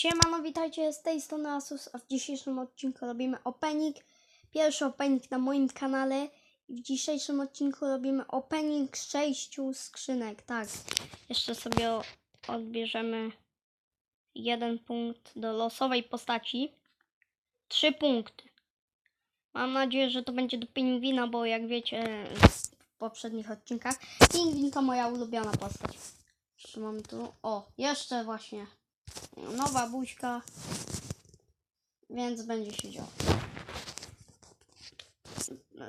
Siemano, witajcie z tej strony Asus, a w dzisiejszym odcinku robimy opening. Pierwszy opening na moim kanale. I w dzisiejszym odcinku robimy opening sześciu skrzynek. Tak, jeszcze sobie odbierzemy jeden punkt do losowej postaci. Trzy punkty. Mam nadzieję, że to będzie do pingwina, bo jak wiecie w poprzednich odcinkach, pingwin to moja ulubiona postać. Jeszcze mamy tu. O, jeszcze właśnie nowa buźka, więc będzie się działo.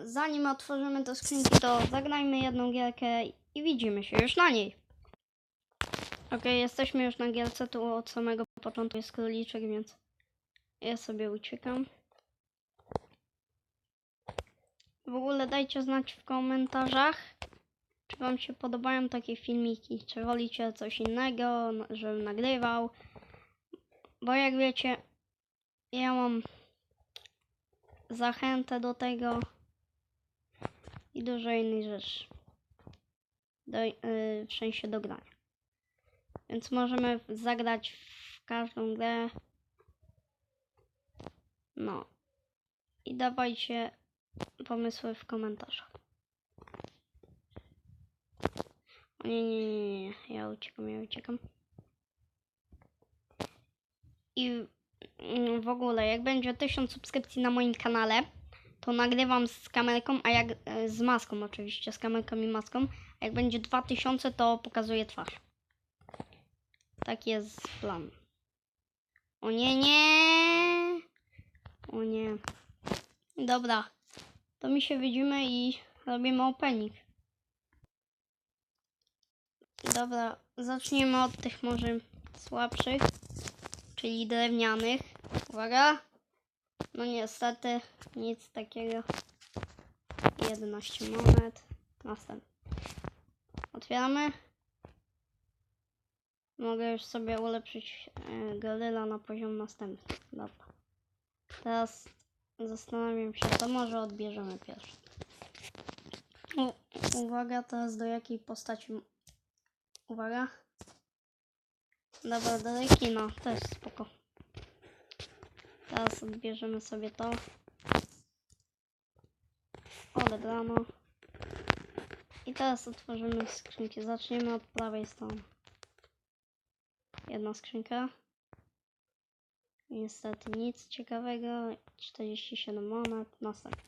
Zanim otworzymy te skrzynki, to zagnajmy jedną gierkę i widzimy się już na niej. Ok, jesteśmy już na gierce, tu od samego początku jest króliczek, więc ja sobie uciekam. W ogóle dajcie znać w komentarzach, czy Wam się podobają takie filmiki, czy wolicie coś innego, żebym nagrywał. Bo jak wiecie, ja mam zachętę do tego i dużo innych rzeczy. Do, yy, w sensie do grania. Więc możemy zagrać w każdą grę. No. I dawajcie pomysły w komentarzach. O nie, nie, nie, nie. Ja uciekam, ja uciekam. I mm, w ogóle, jak będzie 1000 subskrypcji na moim kanale, to nagrywam z kamerką, a jak e, z maską oczywiście, z kamerką i maską. A jak będzie 2000, to pokazuję twarz. Tak jest plan. O nie, nie! O nie. Dobra. To mi się widzimy i robimy opening. Dobra, zacznijmy od tych może słabszych czyli drewnianych. Uwaga. No niestety nic takiego. 11 monet. Następny. Otwieramy. Mogę już sobie ulepszyć e, goryla na poziom następny. Dobra. Teraz zastanawiam się, to może odbierzemy pierwszy. U, uwaga, teraz do jakiej postaci... Uwaga. Dobra, do rekina, też spoko. Teraz odbierzemy sobie to. Odebrano. I teraz otworzymy skrzynki. Zaczniemy od prawej strony. Jedna skrzynka. Niestety nic ciekawego. 47 monet. Następna.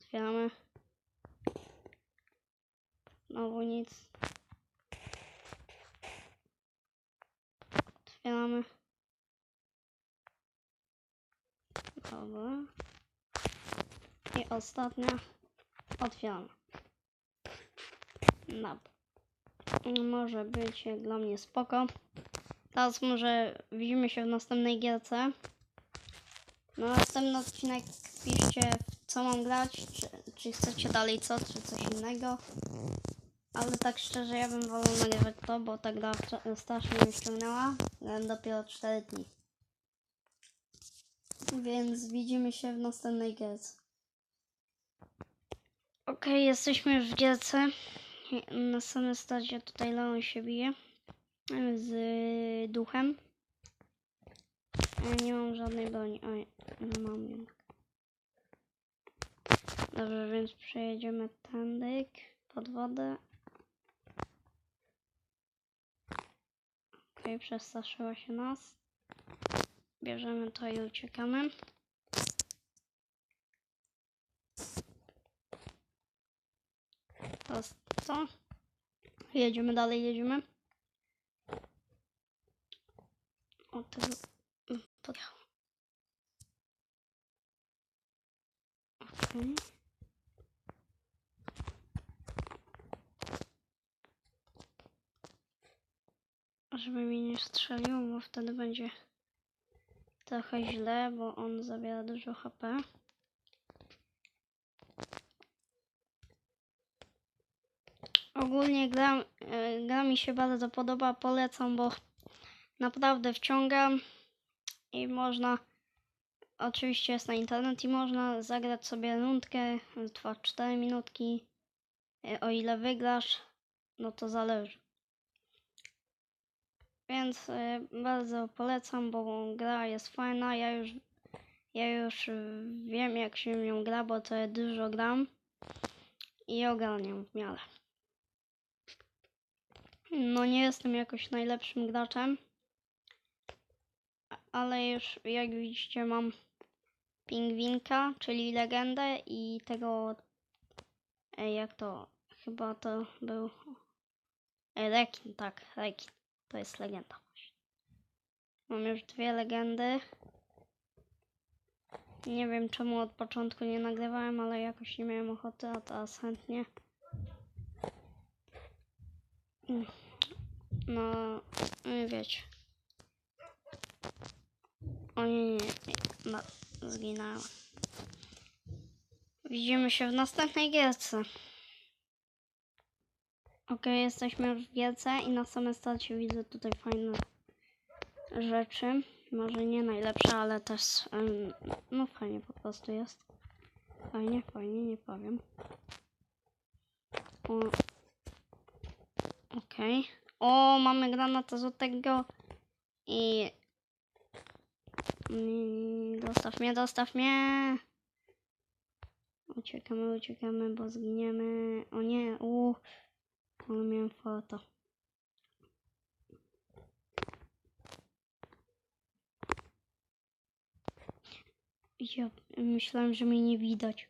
Otwieramy. Znowu nic. Otwieramy. I ostatnia. Otwieramy. No. Może być dla mnie spoko. Teraz może widzimy się w następnej gierce. Na następny odcinek piszcie co mam grać, czy, czy chcecie dalej co, czy coś innego. Ale tak szczerze, ja bym wolał nagrywać to, bo ta gra strasznie mnie ściągnęła. Grałem dopiero 4 dni. Więc widzimy się w następnej gierce. Okej, jesteśmy już w gierce. Na samym starcie tutaj Leon się bije z duchem. Ja nie mam żadnej broni. Oj, no mam ją. Dobrze, więc przejedziemy tędyk pod wodę. Okej, przestraszyła się nas. Bierzemy to i uciekamy. Teraz co? Jedziemy dalej, jedziemy. O, tego... mm, podjechał. Okej. Żeby mi nie strzelił, bo wtedy będzie trochę źle, bo on zabiera dużo HP. Ogólnie gra, e, gra mi się bardzo podoba, polecam, bo naprawdę wciągam i można, oczywiście jest na internet i można zagrać sobie rundkę, trwa 4 minutki, E, o ile wygrasz, no to zależy. Więc y, bardzo polecam, bo gra jest fajna. Ja już, ja już wiem, jak się nią gra, bo to dużo gram i ogarniam w miarę. No nie jestem jakoś najlepszym graczem, ale już jak widzicie mam pingwinka, czyli legendę i tego, e, jak to, chyba to był e, rekin, tak, rekin, to jest legenda. Mam już dwie legendy. Nie wiem czemu od początku nie nagrywałem, ale jakoś nie miałem ochoty, a teraz chętnie. No, y, wiecie. O nie, nie, nie. No, zginąłem. Widzimy się w następnej gierce. Okej, jesteśmy już w gierce i na samym starcie widzę tutaj fajne rzeczy. Może nie najlepsze, ale też em, no fajnie po prostu jest. Fajnie, fajnie, nie powiem. O. Okej. O, mamy granata złotego i... Mm, Dostaw mnie, dostaw mnie! Uciekamy, uciekamy, bo zginiemy. O nie, u, ale miałem foto. Ja myślałem, że mnie nie widać.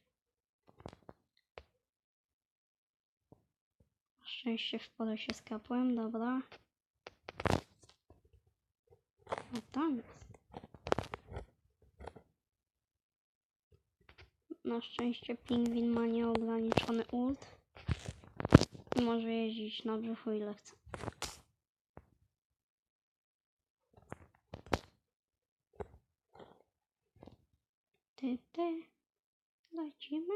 Na szczęście w pole się skapłem, dobra. A tam jest. Na szczęście pingwin ma nieograniczony ult. I może jeździć na brzuchu ile chce. Ty, ty. Lecimy.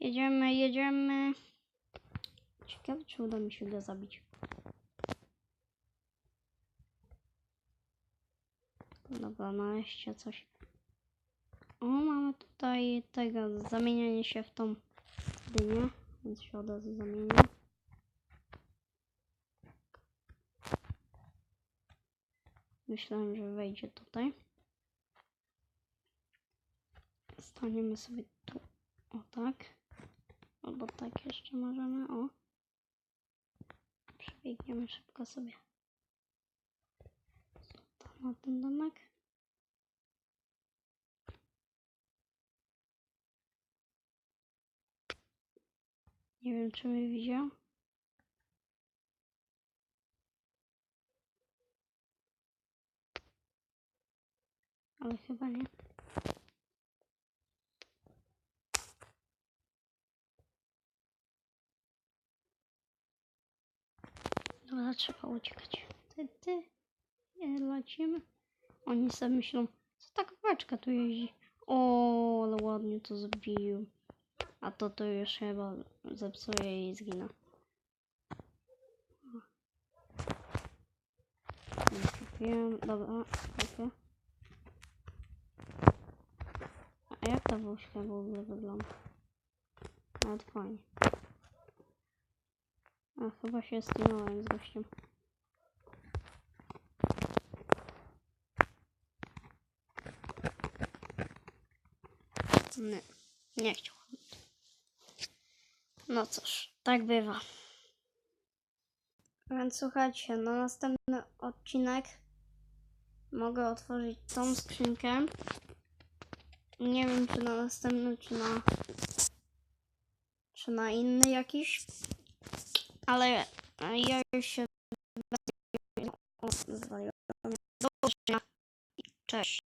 Jedziemy, jedziemy. Ciekawe, czy uda mi się go zabić. Dobra, nareszcie coś. O, mamy tutaj tego, zamienianie się w tą dynię, więc się od razu zamienię. Myślałem, że wejdzie tutaj. Staniemy sobie tu. O tak. Albo tak jeszcze możemy. O. Przebiegniemy szybko sobie. Tam na ten domek. Nie wiem, czy mnie widział. Ale chyba nie. Dobra, trzeba uciekać. Ty, ty. Lecimy. Oni sobie myślą, co tak beczka tu jeździ. O, ale ładnie to zbił. A to to już chyba zepsuje i zginę. Kupiłem, dobra, okej. A jak ta włośka w ogóle wygląda? Nawet fajnie. A chyba się skinąłem z gościem. Nie, nie chciał. No cóż, tak bywa. Więc słuchajcie, na następny odcinek mogę otworzyć tą skrzynkę. Nie wiem, czy na następny, czy na, czy na inny jakiś. Ale ja już się. Cześć.